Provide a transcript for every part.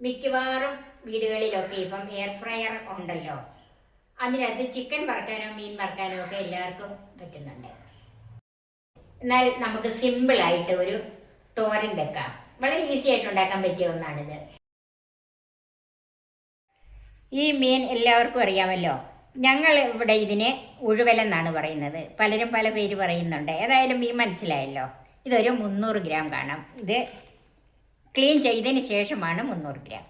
മിക്കവാറും വീടുകളിലൊക്കെ ഇപ്പം എയർ ഫ്രയർ ഉണ്ടല്ലോ. അതിനകത്ത് ചിക്കൻ വറുക്കാനോ മീൻ വറുക്കാനോ ഒക്കെ എല്ലാവർക്കും പറ്റുന്നുണ്ട്. എന്നാൽ നമുക്ക് സിമ്പിൾ ആയിട്ട് ഒരു തോരൻ വെക്കാം. വളരെ ഈസി ആയിട്ട് ഉണ്ടാക്കാൻ പറ്റിയ ഒന്നാണിത്. ഈ മീൻ എല്ലാവർക്കും അറിയാമല്ലോ. ഞങ്ങൾ ഇവിടെ ഇതിനെ ഉഴുവലെന്നാണ് പറയുന്നത്. പലരും പല പേര് പറയുന്നുണ്ട്. ഏതായാലും മീൻ മനസ്സിലായല്ലോ. ഇതൊരു മുന്നൂറ് ഗ്രാം കാണാം. ഇത് ക്ലീൻ ചെയ്തതിന് ശേഷമാണ് മുന്നൂറ് ഗ്രാം.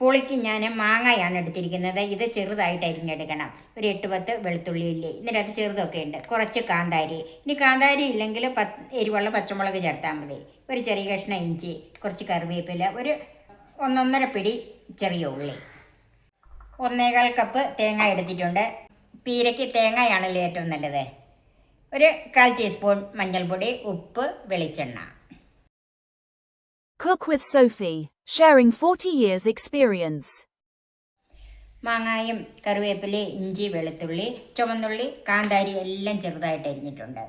പുളിക്ക് ഞാൻ മാങ്ങയാണ് എടുത്തിരിക്കുന്നത്. ഇത് ചെറുതായിട്ട് അരിഞ്ഞെടുക്കണം. ഒരു എട്ട് പത്ത് വെളുത്തുള്ളി ഇല്ലേ? അത് ചെറുതൊക്കെ ഉണ്ട്. കുറച്ച് കാന്താരി. ഇനി കാന്താരി ഇല്ലെങ്കിൽ പത്ത് എരിവുള്ള പച്ചമുളക് ചേർത്താൽ മതി. ഒരു ചെറിയ കഷ്ണം ഇഞ്ചി കുറച്ച് കറിവേപ്പില ഒരു ഒന്നൊന്നര പിടി ചെറിയ ഉള്ളി. ഒന്നേകാൽ കപ്പ് തേങ്ങ എടുത്തിട്ടുണ്ട്. പീരയ്ക്ക് തേങ്ങയാണല്ലോ ഏറ്റവും നല്ലത്? ഒരു കാൽ ടീസ്പൂൺ മഞ്ഞൾപ്പൊടി ഉപ്പ് വെളിച്ചെണ്ണ. Cook with Sophie, sharing 40 years experience. മാങ്ങായും കറിവേപ്പില ഇഞ്ചി വെളുത്തുള്ളി ചുവന്നുള്ളി കാന്താരി എല്ലാം ചെറുതായിട്ട് അരിഞ്ഞിട്ടുണ്ട്.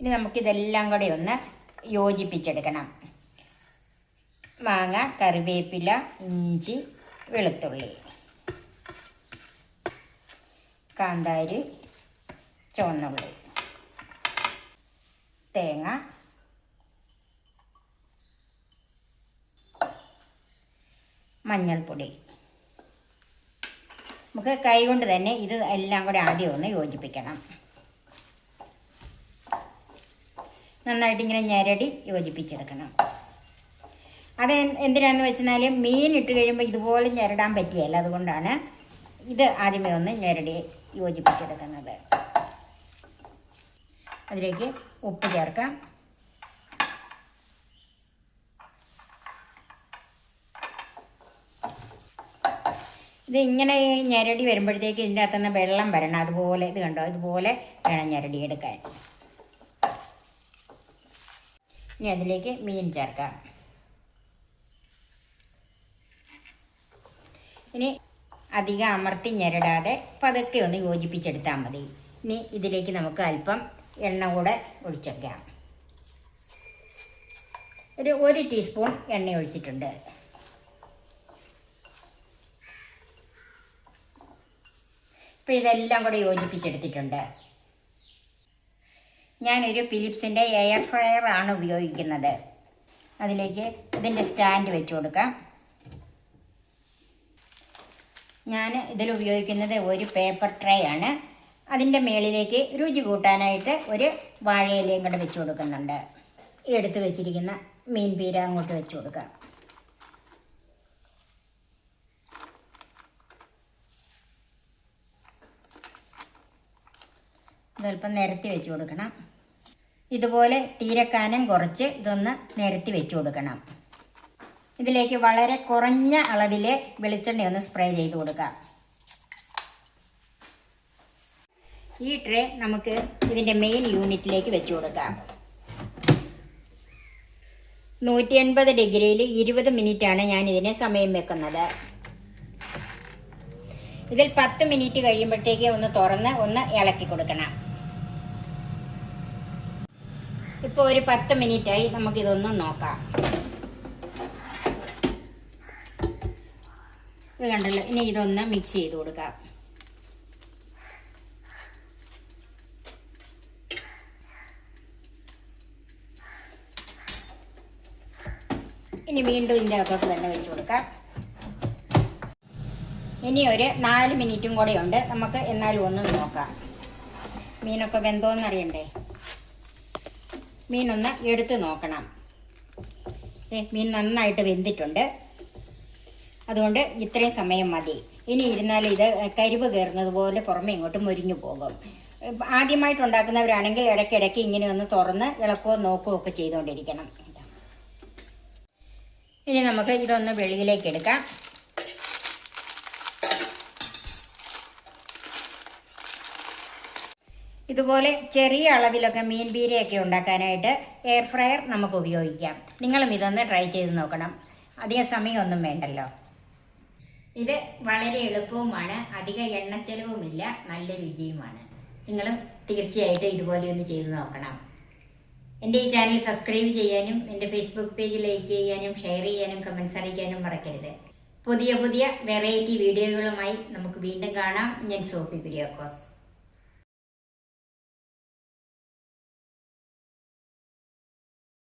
ഇനി നമുക്കിതെല്ലാം കൂടെ ഒന്ന് യോജിപ്പിച്ചെടുക്കണം. മാങ്ങ കറിവേപ്പില ഇഞ്ചി വെളുത്തുള്ളി. കാന്താരി ചുവന്നുള്ളി. തേങ്ങ മഞ്ഞൾപ്പൊടി. നമുക്ക് കൈ കൊണ്ട് തന്നെ ഇത് എല്ലാം കൂടെ ആദ്യം ഒന്ന് യോജിപ്പിക്കണം. നന്നായിട്ട് ഇങ്ങനെ ഞരടി യോജിപ്പിച്ചെടുക്കണം. അത് എന്തിനാന്ന് വെച്ചാൽ മീൻ ഇട്ട് കഴിയുമ്പോൾ ഇതുപോലെ ഞെരടാൻ പറ്റിയല്ല. അതുകൊണ്ടാണ് ഇത് ആദ്യമേ ഒന്ന് ഞെരടി യോജിപ്പിച്ചെടുക്കുന്നത്. അതിലേക്ക് ഉപ്പ് ചേർക്കാം. ഇത് ഇങ്ങനെ ഞെരടി വരുമ്പോഴത്തേക്ക് ഇതിന്റെ അകത്തുനിന്ന് വെള്ളം വരണം. അതുപോലെ ഇത് കണ്ടോ? ഇതുപോലെ വേണം ഞെരടി എടുക്കാൻ. ഇനി അതിലേക്ക് മീൻ ചേർക്കാം. ഇനി അധികം അമർത്തി ഞെരടാതെ പതുക്കെ ഒന്ന് യോജിപ്പിച്ചെടുത്താൽ മതി. ഇനി ഇതിലേക്ക് നമുക്ക് അല്പം എണ്ണ കൂടെ ഒഴിച്ചെടുക്കാം. ഒരു ഒരു ടീസ്പൂൺ എണ്ണ ഒഴിച്ചിട്ടുണ്ട്. അപ്പോൾ ഇതെല്ലാം കൂടെ യോജിപ്പിച്ചെടുത്തിട്ടുണ്ട്. ഞാനൊരു ഫിലിപ്സിന്റെ എയർ ഫ്രയർ ആണ് ഉപയോഗിക്കുന്നത്. അതിലേക്ക് ഇതിന്റെ സ്റ്റാൻഡ് വെച്ച് കൊടുക്കാം. ഞാൻ ഇതിൽ ഉപയോഗിക്കുന്നത് ഒരു പേപ്പർ ട്രേ ആണ്. അതിന്റെ മേളിലേക്ക് രുചി കൂട്ടാനായിട്ട് ഒരു വാഴയിലയും കൂടെ വെച്ച് കൊടുക്കുന്നുണ്ട്. എടുത്ത് വെച്ചിരിക്കുന്ന മീൻ പീര അങ്ങോട്ട് വെച്ച് കൊടുക്കാം. ഇതല്പം നിരത്തി വെച്ച് കൊടുക്കണം. ഇതുപോലെ തീരക്കാനം കുറച്ച് ഇതൊന്ന് നിരത്തി വെച്ച് കൊടുക്കണം. ഇതിലേക്ക് വളരെ കുറഞ്ഞ അളവിൽ വെളിച്ചെണ്ണ ഒന്ന് സ്പ്രേ ചെയ്ത് കൊടുക്കാം. ഈ ട്രേ നമുക്ക് ഇതിന്റെ മെയിൻ യൂണിറ്റിലേക്ക് വെച്ച് കൊടുക്കാം. നൂറ്റി എൺപത് ഡിഗ്രിയിൽ ഇരുപത് മിനിറ്റാണ് ഞാൻ ഇതിനെ സമയം വെക്കുന്നത്. ഇതിൽ പത്ത് മിനിറ്റ് കഴിയുമ്പോഴത്തേക്ക് ഒന്ന് തുറന്ന് ഒന്ന് ഇളക്കി കൊടുക്കണം. ഇപ്പോൾ ഒരു പത്ത് മിനിറ്റായി നമുക്കിതൊന്ന് നോക്കാം. ഇത് കണ്ടല്ലോ ഇനി ഇതൊന്ന് മിക്സ് ചെയ്ത് കൊടുക്കാം. ഇനി വീണ്ടും ഇതിന്റെ അകത്തോട്ട് തന്നെ വെച്ച് കൊടുക്കാം. ഇനി ഒരു നാല് മിനിറ്റും കൂടെ ഉണ്ട്. നമുക്ക് എന്നാലും ഒന്ന് നോക്കാം. മീനൊക്കെ വെന്തോന്നറിയണ്ടേ? മീനൊന്ന് എടുത്ത് നോക്കണം. മീൻ നന്നായിട്ട് വെന്തിട്ടുണ്ട്. അതുകൊണ്ട് ഇത്രയും സമയം മതി. ഇനി ഇരുന്നാൽ ഇത് കരിവ് കയറുന്നത് പോലെ പുറമെ ഇങ്ങോട്ട് മുരിഞ്ഞു പോകും. ആദ്യമായിട്ട് ഉണ്ടാക്കുന്നവരാണെങ്കിൽ ഇടയ്ക്കിടയ്ക്ക് ഇങ്ങനെ ഒന്ന് തുറന്ന് ഇളക്കോ നോക്കുകയോ ഒക്കെ ചെയ്തുകൊണ്ടിരിക്കണം. ഇനി നമുക്ക് ഇതൊന്ന് വെളിയിലേക്ക് എടുക്കാം. ഇതുപോലെ ചെറിയ അളവിലൊക്കെ മീൻ പീരയൊക്കെ ഉണ്ടാക്കാനായിട്ട് എയർ ഫ്രയർ നമുക്ക് ഉപയോഗിക്കാം. നിങ്ങളും ഇതൊന്ന് ട്രൈ ചെയ്ത് നോക്കണം. അധികം സമയമൊന്നും വേണ്ടല്ലോ. ഇത് വളരെ എളുപ്പവുമാണ്. അധിക എണ്ണച്ചെലവുമില്ല. നല്ല രുചിയുമാണ്. നിങ്ങളും തീർച്ചയായിട്ടും ഇതുപോലെ ഒന്ന് ചെയ്ത് നോക്കണം. എന്റെ ഈ ചാനൽ സബ്സ്ക്രൈബ് ചെയ്യാനും എന്റെ ഫേസ്ബുക്ക് പേജ് ലൈക്ക് ചെയ്യാനും ഷെയർ ചെയ്യാനും കമൻസ് അറിയിക്കാനും മറക്കരുത്. പുതിയ പുതിയ വെറൈറ്റി വീഡിയോകളുമായി നമുക്ക് വീണ്ടും കാണാം. ഞാൻ സോഫി കുര്യാക്കോസ്.